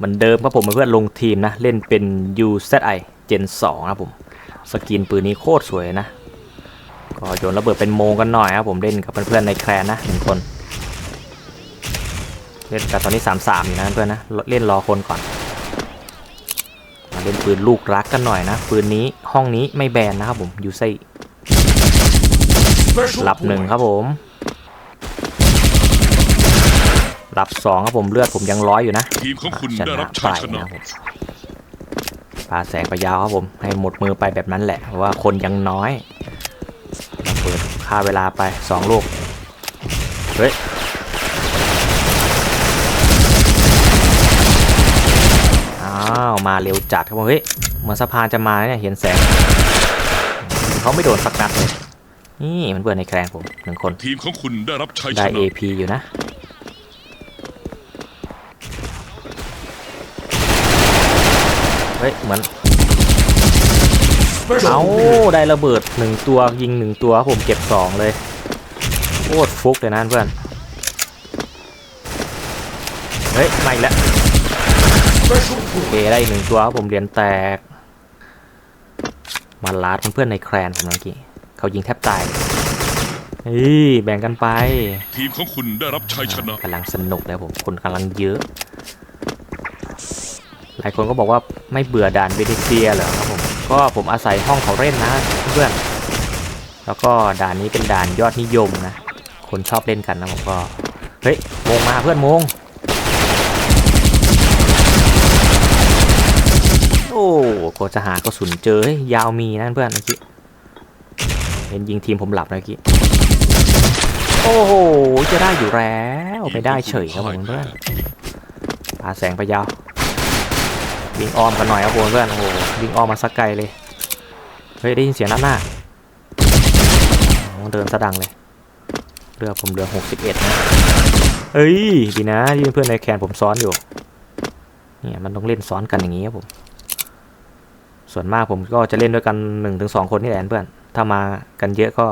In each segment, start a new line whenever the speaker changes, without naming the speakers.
เหมือนเดิมครับผมเพื่อนลงทีมนะ เล่นเป็น UZI Gen 2นะครับผมสกินปืนนี้โคตรสวยนะ ก็โยนระเบิดเป็นโมงกันหน่อยครับผมเล่นกับเพื่อนๆในแคลนนะหนึ่งคนเล่นแต่ตอนนี้3 3อยู่นะเพื่อนนะเล่นรอคนก่อนมาเล่นปืนลูกรักกันหน่อยนะปืนนี้ห้องนี้ไม่แบนนะครับผมยูไซรับหนึ่งครับผม รับสองครับผมเลือดผมยังร้อยอยู่นะ
ทีมของคุณ
ช
ได้
นะ
รับ
ไป
ชัยชนะ
นะครับผมปาแสงไปยาวครับผมให้หมดมือไปแบบนั้นแหละเพราะว่าคนยังน้อยเราเปิดค่าเวลาไปสองลูกเฮ้ยอ้าวมาเร็วจัดครับผมเฮ้ยเหมือนสะพานจะมาเนี่ยเห็นแสงเขาไม่โดนสักนัดเลยนี่มันเปิดในแคลนผมหนึ่งคน
ทีมของคุณได้รับชัยช
ได้
นะ
AP อยู่นะ เฮ้ย เหมือน เอาได้ระเบิดหนึ่งตัวยิงหนึ่งตัวครับผมเก็บสองเลยโคตรฟุกเลยนะเพื่อน เฮ้ยมาอีกแล้วโอเคได้อีกหนึ่งตัวครับผมเหรียญแตก มาลาดเพื่อนๆในแครนผมเมื่อกี้เขายิงแทบตายเฮ้ยแบ่งกันไป
ทีมของคุณได้รับชัยชนะ
กำลังสนุกเลยผมคนกำลังเยอะ หลายคนก็บอกว่าไม่เบื่อด่านเวเนเซียเหรอครับผม ก็ผมอาศัยห้องเขาเล่นนะเพื่อน แล้วก็ด่านนี้เป็นด่านยอดนิยมนะ คนชอบเล่นกันนะผมก็ เฮ้ยมงมาเพื่อนมง โอ้ก็จะหากระสุนเจอเฮ้ยยาวมีนะเพื่อนเมื่อกี้ เห็นยิงทีมผมหลับเมื่อกี้ โอ้โห จะได้อยู่แล้ว ไม่ได้เฉยครับผมเพื่อนปาแสงไปยาว วิ่งอ้อมกันหน่อยครับผมเพื่อนโอ้โหวิ่งอ้อมมาสักไกลเลยเฮ้ยได้ยินเสียงด้านหน้าโอ้เดินสะดังเลยเรือผมเรือ61นะเอ้ยดีนะที่เพื่อนในแคนผมซ้อนอยู่เนี่ยมันต้องเล่นซ้อนกันอย่างนี้ครับผมส่วนมากผมก็จะเล่นด้วยกัน1นถึงสคนนี่แหละเพื่อน ถ้ามากันเยอะก็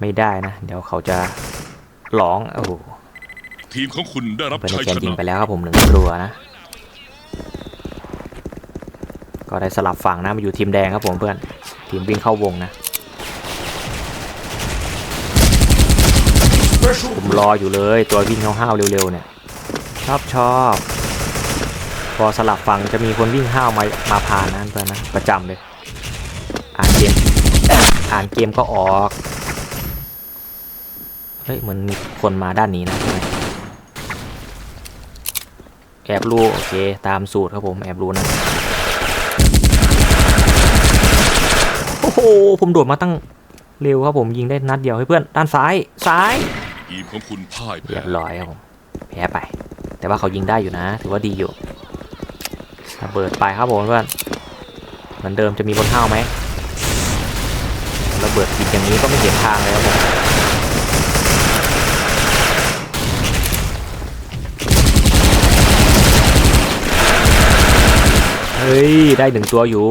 ไม่ได้นะ เดี๋ยวเขาจะร้องโอ้โห
ทีมของคุณได้รับ
เพื่อนใน
ชัย
แคน
ช
ยิง
นะ
ไปแล้วครับผมหนึ่งรัวนะ ก็ได้สลับฝั่งนะมาอยู่ทีมแดงครับผมเพื่อนทีมวิ่งเข้าวงนะผมรออยู่เลยตัววิ่งห้าวๆเร็วๆเนี่ยชอบชอบพอสลับฝั่งจะมีคนวิ่งห้าวมามาพานนะเพื่อนนะประจำเลย อ่านเกมอ่านเกมก็ออกเฮ้ยเหมือนมีคนมาด้านนี้นะแอบรู้โอเค ตามสูตรครับผมแอบรู้นะ โอ้โห ผมโดดมาตั้งเร็วครับผมยิงได้นัดเดียวให้เพื่อนด้านซ้ายซ้าย
ทีมของคุณพ่าย
เรี
แพ้
ยบร้อยครับผมแพ้ไป แต่ว่าเขายิงได้อยู่นะ ถือว่าดีอยู่ระเบิดไปครับผมเพื่อนเหมือนเดิมจะมีบนห้าวไหมระเบิดติดอย่างนี้ก็ไม่เห็นทางเลยครับผมเฮ้ยได้หนึ่งตัวอยู่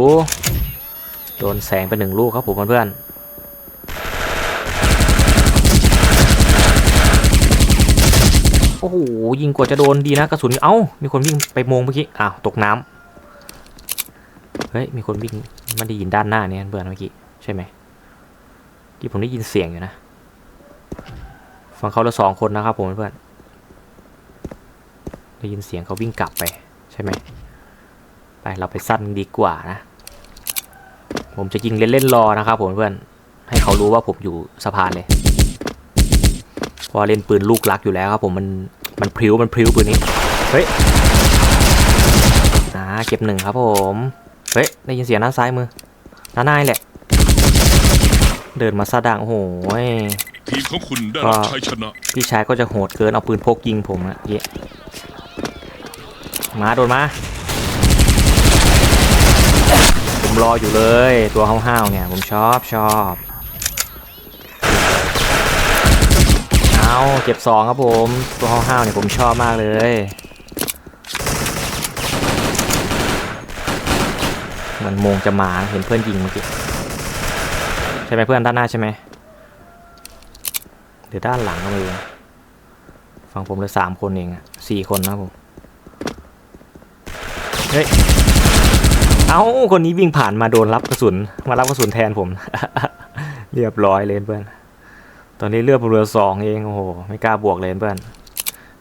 โดนแสงไปหนึ่งลูกครับผมเพื่อนโอ้โหยิงกว่าจะโดนดีนะกระสุน เอ้า มีคนวิ่งไปมงเมื่อกี้ อ้าว ตกน้ำเฮ้ย มีคนวิ่งมันได้ยินด้านหน้าเนี่ยเพื่อนเมื่อกี้ ใช่ไหมที่ผมได้ยินเสียงอยู่นะฟังเขาละสองคนนะครับผมเพื่อน ได้ยินเสียงเขาวิ่งกลับไป ใช่ไหม ไปเราไปสั้นดีกว่านะ ผมจะยิงเล่นๆรอนะครับผมเพื่อนให้เขารู้ว่าผมอยู่สะพานเลยเพอเล่นปืนลูกรักอยู่แล้วครับผมมันมันพริ้วมันพริ้วปืนนี้เฮ้ยนะเก็บหนึ่งครับผมเฮ้ยได้ยินเสียงด้านซ้ายมือด้านหน้านี่แหละ เดินมาซาดังโอ้โหย
ทีมของคุณได้รับ
ก็
ชัยชนะ
พี่ชายก็จะโหดเกินเอาปืนพกยิงผมอะเยะมาโดนมา ผมรออยู่เลย ตัวห้าวๆเนี่ย ผมชอบชอบเอาเก็บสองครับผม ตัวห้าวๆเนี่ยผมชอบมากเลยเหมือนมงจะมาเห็นเพื่อนยิงเมื่อกี้ใช่ไหมเพื่อนด้านหน้าใช่ไหมหรือด้านหลังก็ไม่รู้ฝั่งผมเหลือสามคนเองอะสี่คนนะผมเฮ้ย เอ้าคนนี้วิ่งผ่านมาโดนรับกระสุน มารับกระสุนแทนผม เรียบร้อยเลยเพื่อนตอนนี้เลือดผมเหลือสองเองโอ้โหไม่กล้าบวกเลยเพื่อน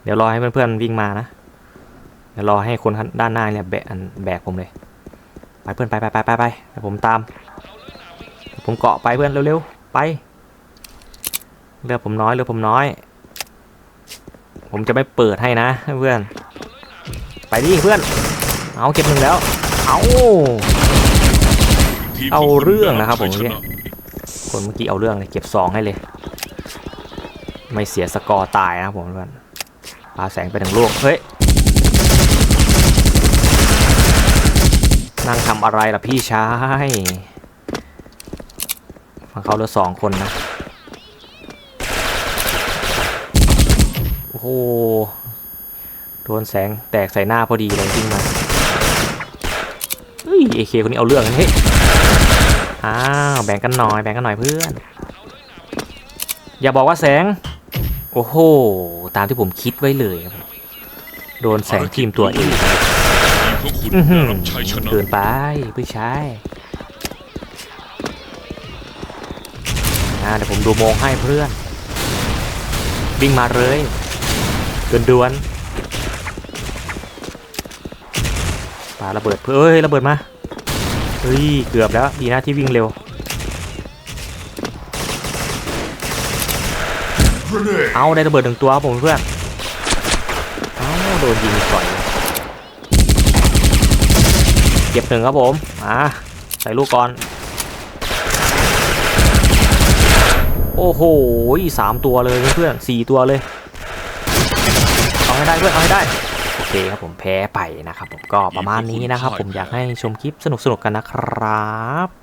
เดี๋ยวรอให้เพื่อนๆวิ่งมานะเดี๋ยวรอให้คนด้านหน้าเนี่ยแบกอันแบกผมเลยไปเพื่อนไปไปไปไปไปผมตาม ผมเกาะไปเพื่อนเร็วๆไปเลือดผมน้อยเลือดผมน้อย ผมจะไม่เปิดให้นะเพื่อน ไปดิเพื่อน เอาเก็บหนึ่งแล้ว เอา
ทีม
เอา
ของคุณ
เรื่องนะครับ
ได้
ผม
ชัยช
เนี่ยคนเมื่อกี้เอาเรื่องเลยเก็บสองให้เลย ไม่เสียสกอร์ตายนะครับผมเพื่อนปาแสงไปถึงลูกเฮ้ยนั่งทำอะไรล่ะพี่ชายฝั่งเขาเหลือสองคนนะโอ้โหโดนแสงแตกใส่หน้าพอดีเลยจริงมาเฮ้ย เอเคคนนี้เอาเรื่องนะเฮ้ยอ้าวแบ่งกันหน่อยแบ่งกันหน่อยเพื่อน อย่าบอกว่าแสง โอ้โห ตามที่ผมคิดไว้เลยครับโดนแสงทีมตัวเองเกินไปพี่ชายอ่เดี๋ยวผมดูโมงให้เพื่อน วิ่งมาเลยเกินดวนปาระเบิดเพื่อเอ้ยระเบิดมา เฮ้ย เกือบแล้ว ดีนะที่วิ่งเร็ว เอาได้ระเบิดหนึ่งตัวครับผมเพื่อน เอาโดนยิงก่อย เก็บหนึ่งครับผม อ่า ใส่ลูกก่อน โอ้โหสามตัวเลยเพื่อนสี่ตัวเลย เอาให้ได้เพื่อน เอาให้ได้โอ เคครับผมแพ้ไปนะครับผมก็ประมาณนี้นะครับผมอยากให้ชมคลิปสนุกๆกันนะครับ